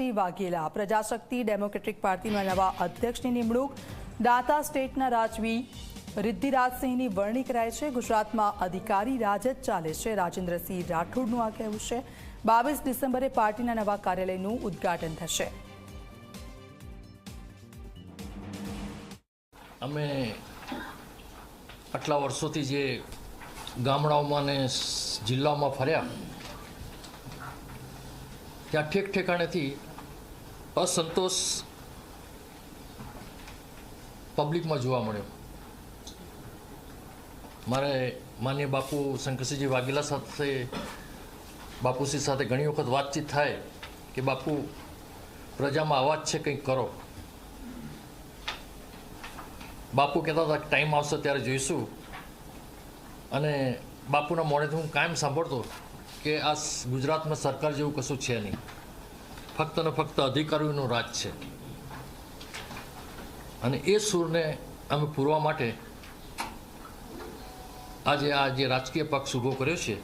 T Vaghela, Prajashakti democratic પાર્ટીના નવા અધ્યક્ષની નિમણૂક, દાતા સ્ટેટના રાજવી રિદ્ધિરાજસિંહની વરણી કરાય છે. ગુજરાતમાં અધિકારી રાજ જ ચાલે છે. રાજેન્દ્રસિંહ રાઠોડનું આ કહેવું છે. બાવીસ ડિસેમ્બરે પાર્ટીના નવા કાર્યાલયનું ઉદ્ઘાટન થશે. અમે આટલા વર્ષોથી જે ગામડાઓમાં ને જિલ્લાઓમાં ફર્યા, ત્યાં ઠેક ઠેકાણેથી અસંતોષ પબ્લિકમાં જોવા મળ્યો. મારે માન્ય બાપુ શંકરસિંહજી વાઘેલા સાથે, બાપુશ્રી સાથે ઘણી વખત વાતચીત થાય કે બાપુ, પ્રજામાં અવાજ છે કંઈક કરો. બાપુ કહેતા હતા ટાઈમ આવશે ત્યારે જોઈશું. અને બાપુના મોડેથી હું કાયમ સાંભળતો કે આ ગુજરાતમાં સરકાર જેવું કશું છે નહીં. ફક્ત ને ફક્ત અધિકારીઓનું રાજ છે. અને એ સૂરને અમે પૂરવા માટે આજે આ જે રાજકીય પક્ષ ઊભો કર્યો છે